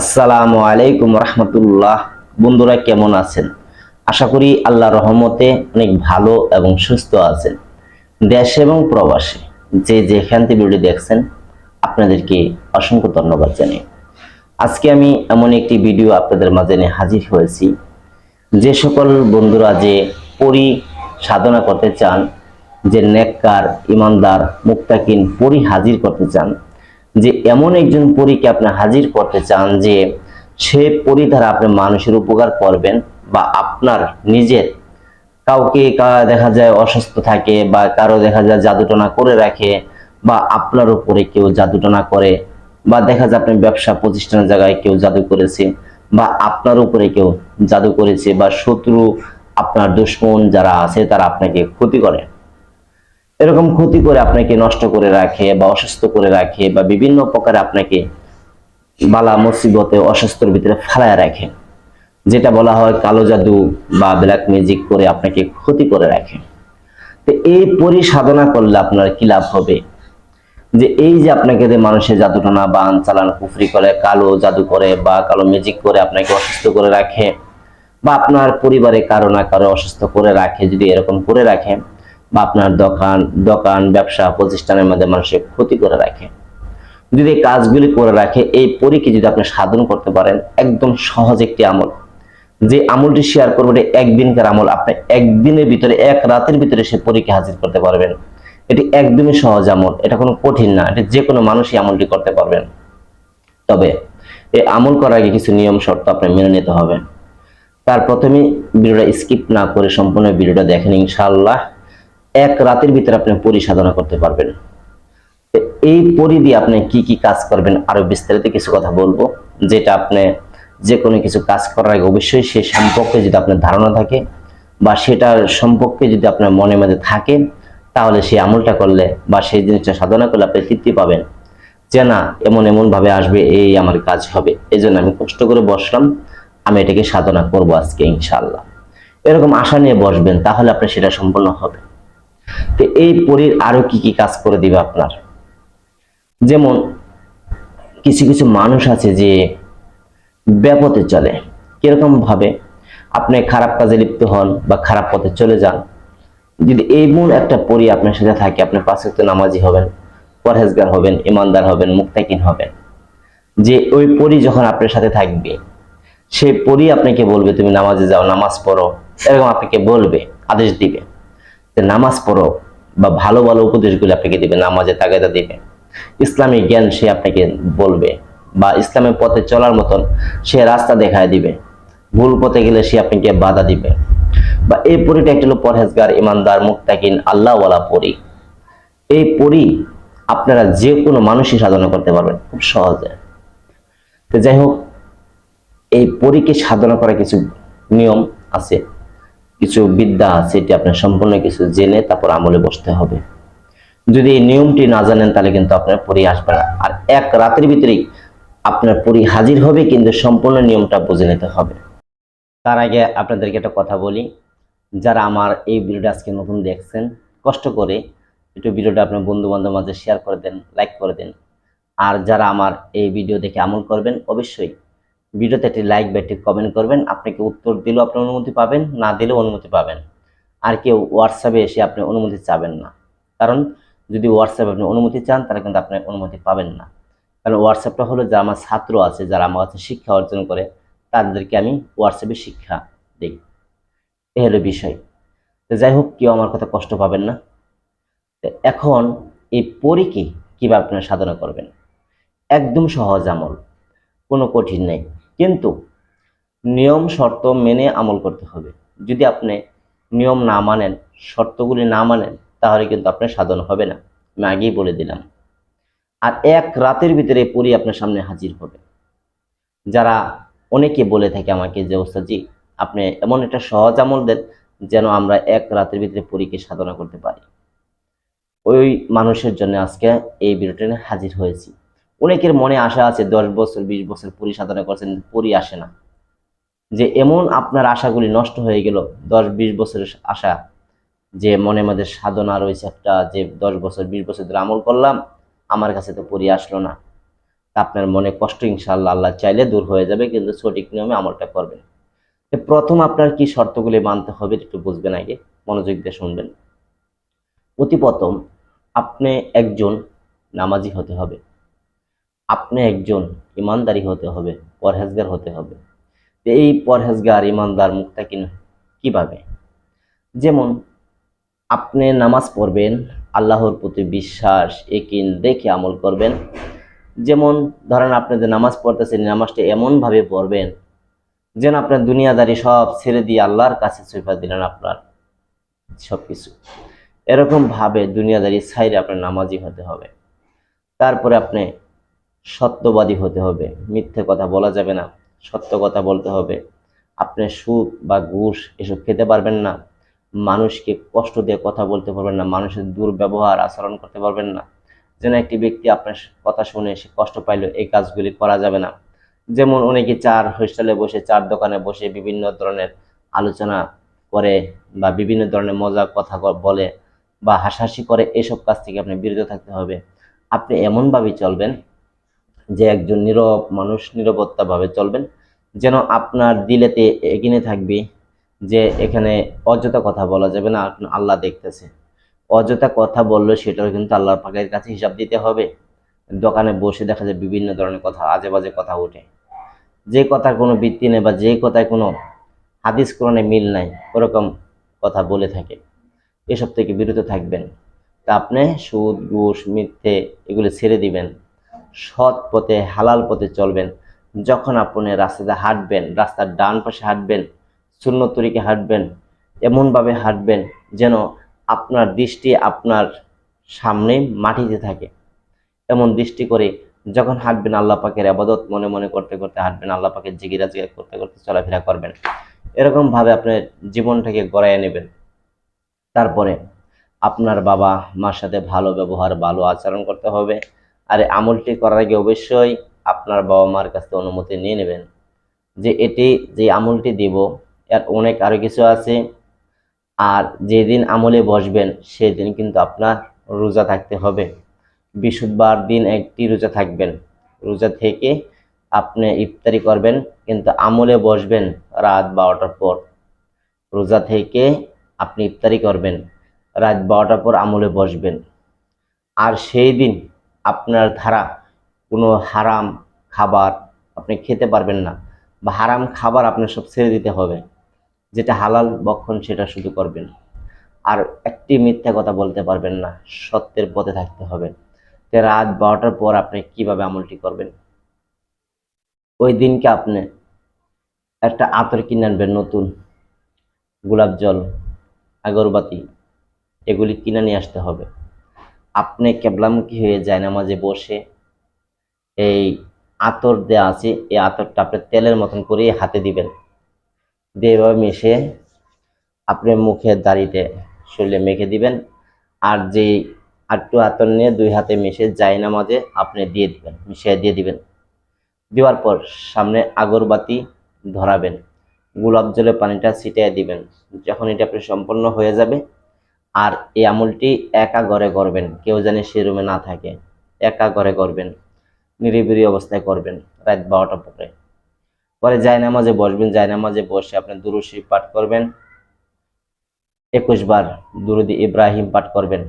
আসসালামু আলাইকুম রহমতুল্লাহ। বন্ধুরা কেমন আছেন? আশা করি আল্লাহ রহমতে অনেক ভালো এবং সুস্থ আছেন। দেশে এবং প্রবাসে যে যেখান থেকে ভিডিও দেখছেন, আপনাদেরকে অসংখ্য ধন্যবাদ জানাই। আজকে আমি এমন একটি ভিডিও আপনাদের মাঝে নিয়ে হাজির হয়েছি। যে সকল বন্ধুরা যে পরি সাধনা করতে চান, যে নেককার, ইমানদার, মুক্তাকিন পরি হাজির করতে চান যে এমন একজন পরীকে আপনি হাজির করতে চান যে সে পরি দ্বারা আপনি মানুষের উপকার করবেন বা আপনার নিজের কাউকে দেখা যায় অসুস্থ থাকে বা কারও দেখা যায় জাদুটনা করে রাখে বা আপনার উপরে কেউ জাদুটনা করে বা দেখা যায় আপনি ব্যবসা প্রতিষ্ঠানের জায়গায় কেউ জাদু করেছে বা আপনার উপরে কেউ জাদু করেছে বা শত্রু আপনার দুশ্মন যারা আছে তারা আপনাকে ক্ষতি করে। এরকম ক্ষতি করে আপনাকে নষ্ট করে রাখে বা অসুস্থ করে রাখে বা বিভিন্ন প্রকারে আপনাকে বালা মুসিবতে, অসুস্থর ভিতরে ফালায় রাখে। যেটা বলা হয় কালো জাদু বা ব্ল্যাক ম্যাজিক করে আপনাকে ক্ষতি করে রাখে। তো এই পরিসাধনা করলে আপনার কি লাভ হবে? যে এই যে আপনাকে যে মানুষের জাদুটনা বান, চালান, কুফরি করে, কালো জাদু করে বা কালো ম্যাজিক করে আপনাকে অসুস্থ করে রাখে বা আপনার পরিবারে কারও না কারও অসুস্থ করে রাখে, যদি এরকম করে রাখে বা আপনার দোকান দোকান, ব্যবসা, প্রতিষ্ঠানের মধ্যে মানুষের ক্ষতি করে রাখে। যদি কাজগুলি করে রাখে, এই পরীকে যদি আপনি সাধন করতে পারেন, একদম সহজ একটি আমল। যে আমলটি শেয়ার করব এটা একদিনকার আমল। আপনি একদিনের ভিতরে, এক রাতের ভিতরে সে পরীকে হাজির করতে পারবেন। এটি একদমই সহজ আমল। এটা কোনো কঠিন না। এটা যে কোনো মানুষই আমলটি করতে পারবেন। তবে এই আমল করার আগে কিছু নিয়ম, শর্ত আপনার মেনে নিতে হবে। তার প্রথমে ভিডিওটা স্কিপ না করে সম্পূর্ণ ভিডিওটা দেখেন ইনশাআল্লাহ। এক রাতের ভিতরে আপনি পরিসাধনা করতে পারবেন। এই পরি দিয়ে আপনি কি কি কাজ করবেন আরও বিস্তারিত কিছু কথা বলব, যেটা আপনি যে কোনো কিছু কাজ করার আগে অবশ্যই সে সম্পর্কে যদি আপনার ধারণা থাকে বা সেটার সম্পর্কে যদি আপনার মনে মধ্যে থাকে, তাহলে সেই আমলটা করলে বা সেই জিনিসটা সাধনা করলে আপনি তৃপ্তি পাবেন যে না, এমন এমন ভাবে আসবে, এই আমার কাজ হবে। এই জন্য আমি কষ্ট করে বসলাম, আমি এটাকে সাধনা করব আজকে ইনশাআল্লাহ। এরকম আশা নিয়ে বসবেন, তাহলে আপনার সেটা সম্পূর্ণ হবে। তো এই পরীর আরও কি কি কাজ করে দিবে আপনার? যেমন কিছু কিছু মানুষ আছে যে ব্যাপতে চলে, কীরকম ভাবে? আপনি খারাপ কাজে লিপ্ত হন বা খারাপ পথে চলে যান। যদি এমন একটা পরি আপনার সাথে থাকে, আপনি পাঁচ ওয়াক্ত নামাজি হবেন, পরহেজগার হবেন, ইমানদার হবেন মুক্তাকিন হবেন। যে ওই পরি যখন আপনার সাথে থাকবে সেই পরি আপনাকে বলবে, তুমি নামাজে যাও, নামাজ পড়ো। এরকম আপনাকে বলবে, আদেশ দিবে। যে নামাজ পড়ো বা ভালো ভালো উপদেশগুলো আপনাকে দিবে নামাজে তাগাদা দিবে। ইসলামী জ্ঞান সে আপনাকে বলবে বা ইসলামের পথে চলার মতন সে রাস্তা দেখায় দিবে। ভুল পথে গেলে সে আপনাকে বাধা দিবে। বা এই পরিটা একটা হলো পরহেজগার, ইমানদার মুক্তাকিন আল্লাহওয়ালা পরি। এই পরি আপনারা যে কোনো মানুষই সাধনা করতে পারবেন খুব সহজে। তো যাই হোক, এই পরীকে সাধনা করার কিছু নিয়ম আছে। কিছু বিদ্যা আছে এটি আপনার সম্পূর্ণ কিছু জেনে তারপর আমলে বসতে হবে। যদি এই নিয়মটি না জানেন, তাহলে কিন্তু আপনার পরি আসবে না। আর এক রাতের ভিতরেই আপনার পরি হাজির হবে, কিন্তু সম্পূর্ণ নিয়মটা বুঝে নিতে হবে। তার আগে আপনাদেরকে একটা কথা বলি। যারা আমার এই ভিডিওটা আজকে নতুন দেখছেন, কষ্ট করে একটু ভিডিওটা আপনার বন্ধু বান্ধব মাঝে শেয়ার করে দেন লাইক করে দেন। আর যারা আমার এই ভিডিও দেখে আমল করবেন, অবশ্যই ভিডিওতে একটি লাইক বা একটি কমেন্ট করবেন। আপনাকে উত্তর দিলেও আপনি অনুমতি পাবেন, না দিলেও অনুমতি পাবেন। আর কেউ হোয়াটসঅ্যাপে এসে আপনি অনুমতি চাবেন না। কারণ যদি হোয়াটসঅ্যাপে আপনি অনুমতি চান, তাহলে কিন্তু আপনি অনুমতি পাবেন না। কারণ হোয়াটসঅ্যাপটা হলো যারা আমার ছাত্র আছে, যারা আমার কাছে শিক্ষা অর্জন করে, তাদেরকে আমি হোয়াটসঅ্যাপে শিক্ষা দিই। এ হলো বিষয়। তো যাই হোক, কেউ আমার কথা কষ্ট পাবেন না। এখন এই পরীকে কীভাবে আপনারা সাধনা করবেন? একদম সহজ আমল, কোনো কঠিন নেই। কিন্তু নিয়ম, শর্ত মেনে আমল করতে হবে। যদি আপনি নিয়ম না মানেন, শর্তগুলি না মানেন, তাহলে কিন্তু আপনার সাধন হবে না। আমি আগেই বলে দিলাম। আর এক রাতের ভিতরে পরি আপনার সামনে হাজির হবে। যারা অনেকে বলে থাকে আমাকে যে, ওস্তাদজি, আপনি এমন একটা সহজ আমল দেন যেন আমরা এক রাতের ভিতরে পরীকে সাধনা করতে পারি? ওই মানুষের জন্য আজকে এই ভিডিওটা হাজির হয়েছি। অনেকের মনে আশা আছে দশ বছর, বিশ বছর পরি সাধনা করছেন, পরি আসে না। যে এমন আপনার আশাগুলি নষ্ট হয়ে গেল, দশ, বিশ বছরের আশা, যে মনে মধ্যে সাধনা রয়েছে একটা, যে দশ বছর, বিশ বছর ধরে আমল করলাম, আমার কাছে তো পরি আসলো না। আপনার মনে কষ্ট ইনশাআল্লাহ, আল্লাহ চাইলে দূর হয়ে যাবে, কিন্তু সঠিক নিয়মে আমলটা করবেন। প্রথম আপনার কি শর্তগুলি মানতে হবে, একটু বুঝবেন আগে, মনোযোগ দিয়ে শুনবেন। অতি প্রথম, আপনি একজন নামাজি হতে হবে। আপনি একজন ইমানদারি হতে হবে, পরহেজগার হতে হবে। তো এই পরহেজগার, ইমানদার মুখটা কিন কীভাবে? যেমন আপনি নামাজ পড়বেন, আল্লাহর প্রতি বিশ্বাস একিন দেখে আমল করবেন। যেমন ধরেন আপনি যে নামাজ পড়তেছেন, নামাজটা এমনভাবে পড়বেন, যেন আপনার দুনিয়াদারি সব ছেড়ে দিয়ে আল্লাহর কাছে সুইফা দিলেন আপনার সব কিছু এরকম ভাবে দুনিয়াদারি ছাইরে আপনার নামাজি হতে হবে। তারপরে আপনি সত্যবাদী হতে হবে। মিথ্যে কথা বলা যাবে না, সত্য কথা বলতে হবে। আপনি সুদ বা ঘুষ এসব খেতে পারবেন না। মানুষকে কষ্ট দিয়ে কথা বলতে পারবেন না, মানুষের দুর্ব্যবহার আচরণ করতে পারবেন না। যেন একটি ব্যক্তি আপনার কথা শুনে সে কষ্ট পাইলো এই কাজগুলি করা যাবে না। যেমন অনেকে চার হোস্টেলে বসে, চার দোকানে বসে বিভিন্ন ধরনের আলোচনা করে বা বিভিন্ন ধরনের মজা কথা বলে বা হাসাহাসি করে এসব কাজ থেকে আপনি বিরত থাকতে হবে। আপনি এমনভাবেই চলবেন যে একজন নীরব মানুষ নিরবতাভাবে চলবেন, যেন আপনার দিলেতে এগিয়ে থাকবে যে এখানে অযথা কথা বলা যাবে না আল্লাহ দেখতেছে। অযথা কথা বললে সেটাও কিন্তু আল্লাহর পাকের কাছে হিসাব দিতে হবে। দোকানে বসে দেখা যায় বিভিন্ন ধরনের কথা আজে বাজে কথা ওঠে। যে কথার কোনো ভিত্তি নেই বা যে কথায় কোনো হাদিস কোরআনে মিল নাই, ওরকম কথা বলে থাকে। এসব থেকে বিরত থাকবেন। তা আপনি সুদ, ঘুষ, মিথ্যে এগুলো ছেড়ে দিবেন। সৎ পথে, হালাল পথে চলবেন। যখন আপনি রাস্তাতে হাঁটবেন, রাস্তার ডান পাশে হাঁটবেন শূন্য তরিকে হাঁটবেন, এমনভাবে হাঁটবেন যেন আপনার দৃষ্টি আপনার সামনে মাটিতে থাকে। এমন দৃষ্টি করে যখন হাঁটবেন, আল্লাহ পাকের আবাদত মনে মনে করতে করতে হাঁটবেন, আল্লাহ পাকের জিগিরা জিগিরা করতে করতে চলাফেরা করবেন। এরকম ভাবে আপনার জীবনটাকে গড়াইয়ে নেবেন। তারপরে আপনার বাবা মার সাথে ভালো ব্যবহার, ভালো আচরণ করতে হবে। আর আমলটি করার আগে অবশ্যই আপনার বাবা মার কাছ অনুমতি নিয়ে নেবেন যে এটি, যে আমলটি দিব, এর অনেক আরও কিছু আছে। আর যেদিন আমলে বসবেন, সেদিন কিন্তু আপনার রোজা থাকতে হবে। বৃহস্পতিবার দিন একটি রোজা থাকবেন। রোজা থেকে আপনি ইফতারি করবেন, কিন্তু আমলে বসবেন রাত বারোটার পর। রোজা থেকে আপনি ইফতারি করবেন, রাত বারোটার পর আমলে বসবেন। আর সেই দিন আপনার ধারা, কোনো হারাম খাবার আপনি খেতে পারবেন না বা হারাম খাবার আপনার সব ছেড়ে দিতে হবে। যেটা হালাল বক্ষণ সেটা শুধু করবেন। আর একটি মিথ্যা কথা বলতে পারবেন না, সত্যের পথে থাকতে হবে। তো রাত বারোটার পর আপনি কীভাবে আমলটি করবেন? ওই দিনকে আপনি একটা আতর কিনে আনবেন, নতুন গোলাপ জল, আগরবাতি, এগুলি কিনে নিয়ে আসতে হবে। আপনি কেবলামুখী হয়ে যায় নামাজে বসে, এই আতর দেওয়া আছে, এই আতরটা আপনি তেলের মতন করে হাতে দিবেন। দিয়ে মিশে আপনি মুখের দাড়িতে শরীরে মেখে দিবেন। আর যে আটটু আতর নিয়ে দুই হাতে মিশে যায় নামাজে আপনি দিয়ে দিবেন, মিশিয়ে দিয়ে দিবেন। দেওয়ার পর সামনে আগরবাতি ধরাবেন। গোলাপ জলে পানিটা ছিটিয়ে দিবেন। যখন এটা আপনি সম্পন্ন হয়ে যাবে আর এই আমলটি একা ঘরে করবেন, কেউ জানে সে রুমে না থাকে, একা ঘরে করবেন নিরিবিরি অবস্থায় করবেন রাত বারোটা পরে। পরে জায়নামাজে বসবেন জায়নামাজে বসে আপনি দুরুশি পাঠ করবেন একুশ বার দুরুদি ইব্রাহিম পাঠ করবেন।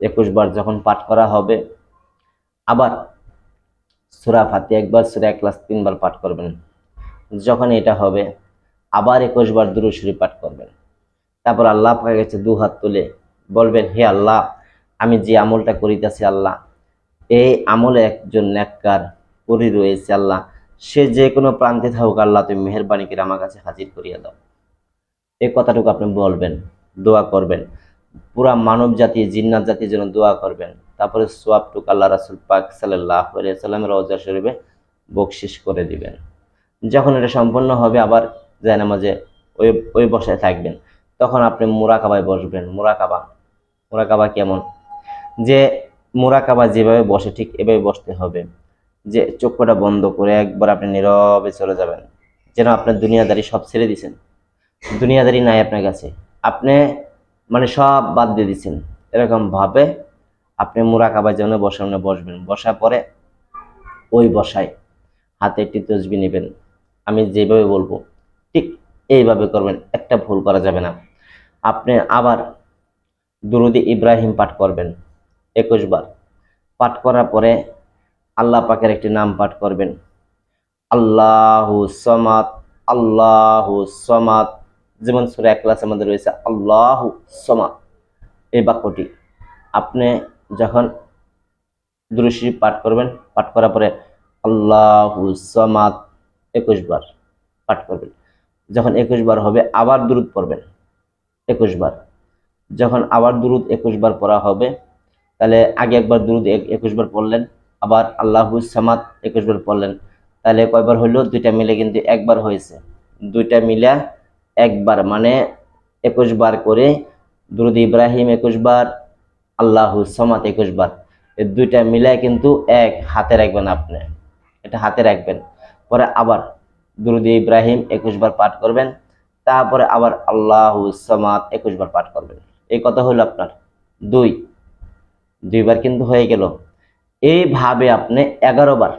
একুশ বার যখন পাঠ করা হবে, আবার সুরা ফাতি একবার, সুরা ক্লাস তিনবার পাঠ করবেন। যখন এটা হবে, আবার একুশ বার দুরুশরী পাঠ করবেন। তারপর আল্লাহ পাকে গেছে দু হাত তুলে বলবেন, হে আল্লাহ, আমি যে আমলটা করিতেছি আল্লাহ, এই আমলে একজন নেককার পরি রয়েছে আল্লাহ। সে যে কোনো প্রান্তে থাকুক আল্লাহ, তুমি মেহরবানি করে আমার কাছে হাজির করিয়া দাও। এই কথাটুকু আপনি বলবেন, দোয়া করবেন। পুরা মানব জাতি, জিন্নাত জাতির জন্য দোয়া করবেন। তারপরে সোয়াবটুক আল্লাহ রাসুল পাক সাল্লাহ সাল্লামের রওজা শরীফে বকশিস করে দিবেন। যখন এটা সম্পন্ন হবে, আবার জায়নামাজে ওই ওই বসায় থাকবেন। তখন আপনি মুরাকাবায় বসবেন। মুরাকাবা। মুরাকাবা কেমন? যে মুরাকাবা যেভাবে বসে, ঠিক এভাবে বসতে হবে। যে চক্ষুটা বন্ধ করে একবার আপনি নীরবে চলে যাবেন। যেন আপনার দুনিয়াদারি সব ছেড়ে দিছেন। দুনিয়াদারি নাই আপনার কাছে। আপনি মানে সব বাদ দিয়ে দিচ্ছেন এরকম ভাবে আপনি মুরাকাবায় যেন বসানো বসবেন। বসার পরে ওই বসায় হাতে একটি তসবি নেবেন। আমি যেভাবে বলব, ঠিক এইভাবে করবেন। একটা ভুল করা যাবে না। আপনি আবার দুরুদি ইব্রাহিম পাঠ করবেন। একুশ বার। পাঠ করার পরে আল্লাহ পাকের একটি নাম পাঠ করবেন। আল্লাহু সমাত আল্লাহু সমাত যেমন সুরা ক্লাস আমাদের রয়েছে, আল্লাহু সমাত এই বাক্যটি আপনি যখন দুরুশি পাঠ করবেন, পাঠ করার পরে আল্লাহু সমাত একুশ বার পাঠ করবেন। যখন একুশ বার হবে, আবার দুরুদ পড়বেন। একুশ বার। যখন আবার দুরুদ একুশ বার পড়া হবে, তাহলে আগে একবার দুরুদ এক- একুশ বার পড়লেন, আবার আল্লাহু সামাদ একুশ বার পড়লেন। তাহলে কয়বার হইল? দুইটা মিলে কিন্তু একবার হয়েছে। দুইটা মিলে একবার মানে একুশ বার করে দুরুদ ইব্রাহিম একুশ বার, আল্লাহু সামাদ একুশ বার। এই দুইটা মিলে কিন্তু এক, হাতে রাখবেন আপনি। এটা হাতে রাখবেন। পরে আবার দুরুদ ইব্রাহিম একুশ বার পাঠ করবেন। তারপরে আবার আল্লাহ সামাদ একুশ বার পাঠ করবেন। এই কথা হলো আপনার। দুই, দুইবার কিন্তু হয়ে গেল। এইভাবে আপনি এগারো বার,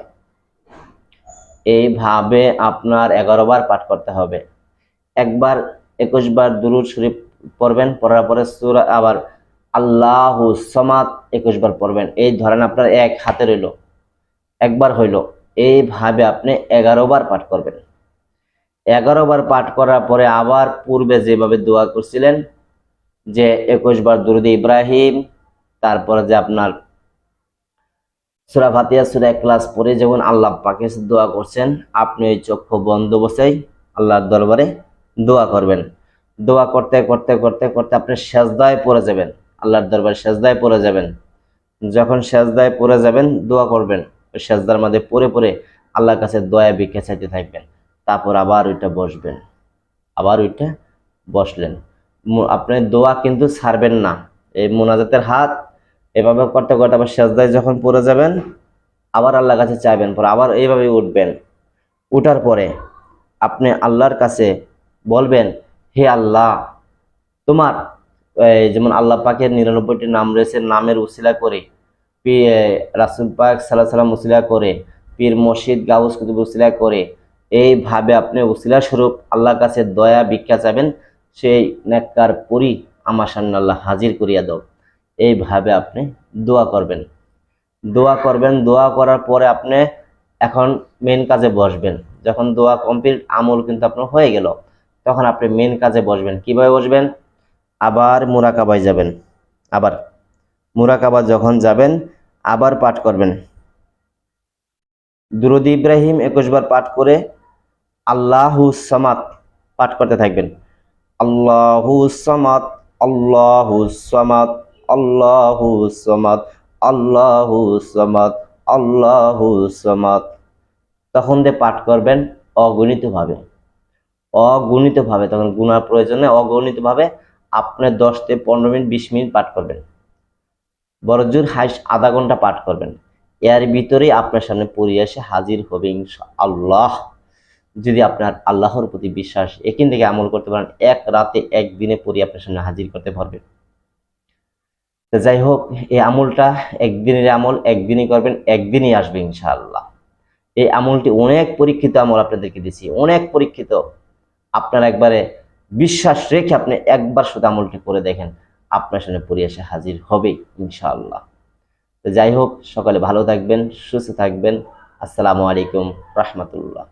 এইভাবে আপনার এগারো বার পাঠ করতে হবে। একবার একুশ বার দুরুদ শরীফ পড়বেন, পড়ার পরে সূরা আবার আল্লাহ সমাদ একুশ বার পড়বেন। এই ধরেন আপনার এক হাতে রইল, একবার হইল। এইভাবে আপনি এগারো বার পাঠ করবেন। এগারো বার পাঠ করার পরে আবার পূর্বে যেভাবে দোয়া করছিলেন, যে একুশ বার দুরুদ ইব্রাহিম, তারপরে যে আপনার সুরা ফাতিয়া সুরা ক্লাস পরে যখন আল্লাহ পাকে দোয়া করছেন, আপনি ওই চক্ষু বন্ধ বসেই আল্লাহর দরবারে দোয়া করবেন। দোয়া করতে করতে করতে করতে আপনি সেজদায় পড়ে যাবেন, আল্লাহর দরবারে সেজদায় পড়ে যাবেন। যখন সেজদায় পড়ে যাবেন, দোয়া করবেন সেজদার মধ্যে পড়ে পড়ে আল্লাহর কাছে দয়া ভিক্ষা চাইতে থাকবেন। তারপর আবার ওইটা বসবেন। আবার ওইটা বসলেন। আপনি দোয়া কিন্তু ছাড়বেন না। এই মোনাজাতের হাত এভাবে করতে করতে আবার সেজদায় যখন পড়ে যাবেন, আবার আল্লাহর কাছে চাইবেন, পরে আবার এইভাবে উঠবেন। উঠার পরে আপনি আল্লাহর কাছে বলবেন, হে আল্লাহ, তোমার যেমন আল্লাহ পাকের নিরানব্বইটি নাম রয়েছে, নামের উসিলা করে, পি রাসুল পাক সাল্লাহ সাল্লাম উসিলা করে, পীর মসজিদ গাউস কুতুব উসিলা করে এইভাবে আপনি উসিলা স্বরূপ আল্লাহর কাছে দয়া ভিক্ষা চাবেন, সেই নেককার পরি আমার সামনে আল্লাহ হাজির করিয়া দাও। এইভাবে আপনি দোয়া করবেন। দোয়া করবেন, দোয়া করার পরে আপনি এখন মেন কাজে বসবেন। যখন দোয়া কমপ্লিট আমল কিন্তু আপনার হয়ে গেল, তখন আপনি মেন কাজে বসবেন। কীভাবে বসবেন? আবার মুরাকাবায় যাবেন। আবার মুরাকাবা যখন যাবেন, আবার পাঠ করবেন। দুরুদ ইব্রাহিম একুশ বার পাঠ করে আল্লাহু সামাত পাঠ করতে থাকবেন। আল্লাহু সামাত আল্লাহু সামাত আল্লাহু সামাত আল্লাহু সামাত আল্লাহু সামাত তখন দিয়ে পাঠ করবেন অগণিতভাবে। অগণিতভাবে, তখন গুণার প্রয়োজনে অগণিতভাবে আপনি দশ থেকে পনেরো মিনিট, বিশ মিনিট পাঠ করবেন। বড়জোর হাইস আধা ঘণ্টা পাঠ করবেন। এর ভিতরেই আপনার সামনে এসে হাজির হবে আল্লাহ যদি আপনার আল্লাহর প্রতি বিশ্বাস এখান থেকে আমল করতে পারেন, এক রাতে একদিনে পড়ে আপনার সামনে হাজির করতে পারবেন। যাই হোক, এই আমলটা একদিনের আমল, একদিনই করবেন, একদিনই আসবে ইনশাআল্লাহ। এই আমলটি অনেক পরীক্ষিত আমল আপনাদেরকে দিছি, অনেক পরীক্ষিত। আপনার একবারে বিশ্বাস রেখে আপনি একবার শুধু আমলটি করে দেখেন, আপনার সামনে পড়ে এসে হাজির হবেই ইনশাআল্লাহ। তো যাই হোক, সকালে ভালো থাকবেন, সুস্থ থাকবেন। আসসালামু আলাইকুম রহমতুল্লাহ।